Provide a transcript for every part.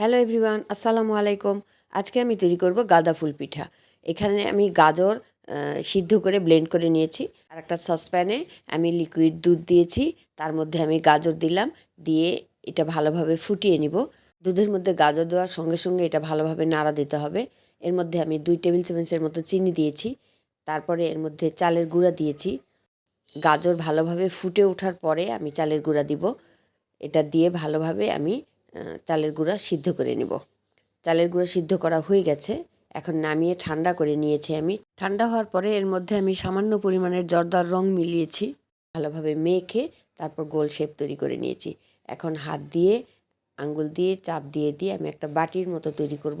Hello everyone, আসসালামু আলাইকুম। আজকে আমি তৈরি করব গাঁদা ফুল পিঠা। এখানে আমি গাজর সিদ্ধ করে ব্লেন্ড করে নিয়েছি। আর একটা সসপ্যানে আমি লিকুইড দুধ দিয়েছি। তার মধ্যে আমি গাজর দিলাম। দিয়ে এটা ভালোভাবে ফুটিয়ে নিব। দুধের মধ্যে গাজর দেওয়ার সঙ্গে সঙ্গে এটা ভালোভাবে নাড়া দিতে হবে। এর মধ্যে আমি দুই টেবিল চামচের মতো চিনি দিয়েছি। তারপরে এর মধ্যে চালের গুঁড়া দিয়েছি। গাজর ভালোভাবে ফুটে ওঠার পরে আমি চালের গুঁড়া দিব। এটা দিয়ে ভালোভাবে আমি চালের গুঁড়া সিদ্ধ করে নিব। চালের গুঁড়া সিদ্ধ করা হয়ে গেছে। এখন নামিয়ে ঠান্ডা করে নিয়েছি আমি। ঠান্ডা হওয়ার পরে এর মধ্যে আমি সামান্য পরিমাণের জর্দার রং মিলিয়েছি। ভালোভাবে মেখে তারপর গোল শেপ তৈরি করে নিয়েছি। এখন হাত দিয়ে, আঙ্গুল দিয়ে, চাপ দিয়ে দিয়ে আমি একটা বাটির মতো তৈরি করব।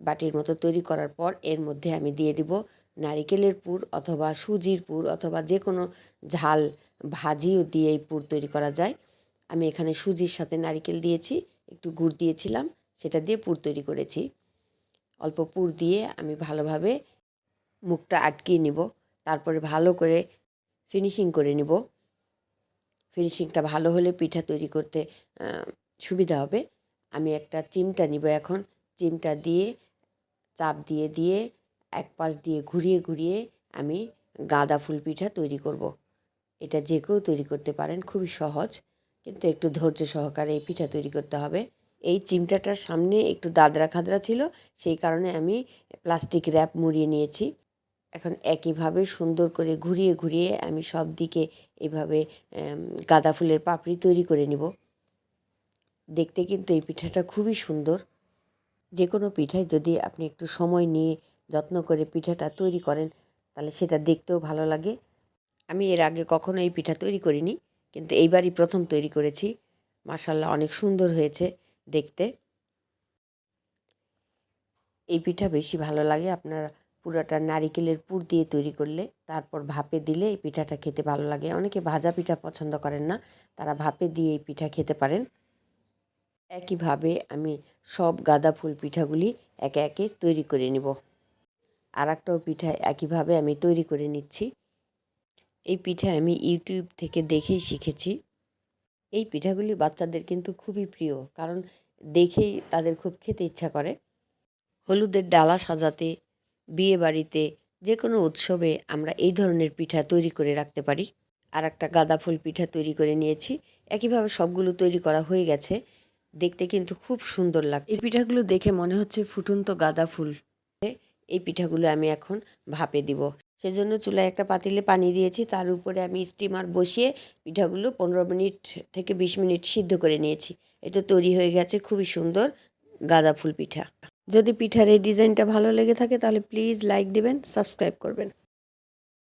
বাটির মতো তৈরি করার পর এর মধ্যে আমি দিয়ে দিব নারিকেলের পুর অথবা সুজির পুর অথবা যে কোনো ঝাল ভাজিও দিয়ে এই পুর তৈরি করা যায়। আমি এখানে সুজির সাথে নারিকেল দিয়েছি, একটু গুড় দিয়েছিলাম, সেটা দিয়ে পুর তৈরি করেছি। অল্প পুর দিয়ে আমি ভালোভাবে মুখটা আটকিয়ে নিব, তারপরে ভালো করে ফিনিশিং করে নিব। ফিনিশিংটা ভালো হলে পিঠা তৈরি করতে সুবিধা হবে। আমি একটা চিমটা নিব এখন, চিমটা দিয়ে চাপ দিয়ে দিয়ে এক পাশ দিয়ে ঘুরিয়ে ঘুরিয়ে আমি গাঁদা ফুল পিঠা তৈরি করব। এটা যে কেউ তৈরি করতে পারেন, খুবই সহজ। কিন্তু একটু ধৈর্য সহকারে এই পিঠা তৈরি করতে হবে। এই চিমটাটার সামনে একটু দাদরা খাদরা ছিল, সেই কারণে আমি প্লাস্টিক র্যাপ মুড়িয়ে নিয়েছি। এখন একইভাবে সুন্দর করে ঘুরিয়ে ঘুরিয়ে আমি সব দিকে এইভাবে গাঁদা ফুলের পাপড়ি তৈরি করে নিব। দেখতে কিন্তু এই পিঠাটা খুবই সুন্দর। যে কোনো পিঠায় যদি আপনি একটু সময় নিয়ে যত্ন করে পিঠাটা তৈরি করেন, তাহলে সেটা দেখতেও ভালো লাগে। আমি এর আগে কখনো এই পিঠা তৈরি করিনি। কিন্তু এইবারই প্রথম তৈরি করেছি। মার্শাল্লাহ অনেক সুন্দর হয়েছে দেখতে। এই পিঠা বেশি ভালো লাগে আপনার পুরোটা নারিকেলের পুর দিয়ে তৈরি করলে, তারপর ভাপে দিলে এই পিঠাটা খেতে ভালো লাগে। অনেকে ভাজা পিঠা পছন্দ করেন না, তারা ভাপে দিয়ে এই পিঠা খেতে পারেন। একইভাবে আমি সব গাঁদা ফুল পিঠাগুলি একে একে তৈরি করে নিব। আর একটাও পিঠা একইভাবে আমি তৈরি করে নিচ্ছি। এই পিঠা আমি ইউটিউব থেকে দেখেই শিখেছি। এই পিঠাগুলি বাচ্চাদের কিন্তু খুবই প্রিয় কারণ দেখেই তাদের খুব খেতে ইচ্ছা করে। হলুদের ডালা সাজাতে বিয়ে বাড়িতে যে কোনো উৎসবে আমরা এই ধরনের পিঠা তৈরি করে রাখতে পারি। আর একটা গাঁদা ফুল পিঠা তৈরি করে নিয়েছি। একইভাবে সবগুলো তৈরি করা হয়ে গেছে। দেখতে কিন্তু খুব সুন্দর লাগছে। এই পিঠাগুলো দেখে মনে হচ্ছে ফুটন্ত গাঁদা ফুল। এই পিঠাগুলো আমি এখন ভাপে দিব। সেজন্য চুলায় একটা পাতিলে পানি দিয়েছি। তার উপরে আমি স্টিমার বসিয়ে পিঠাগুলো পনেরো মিনিট থেকে বিশ মিনিট সিদ্ধ করে নিয়েছি। এটা তৈরি হয়ে গেছে খুবই সুন্দর গাঁদা ফুল পিঠা। যদি পিঠার এই ডিজাইনটা ভালো লেগে থাকে তাহলে প্লিজ লাইক দেবেন, সাবস্ক্রাইব করবেন।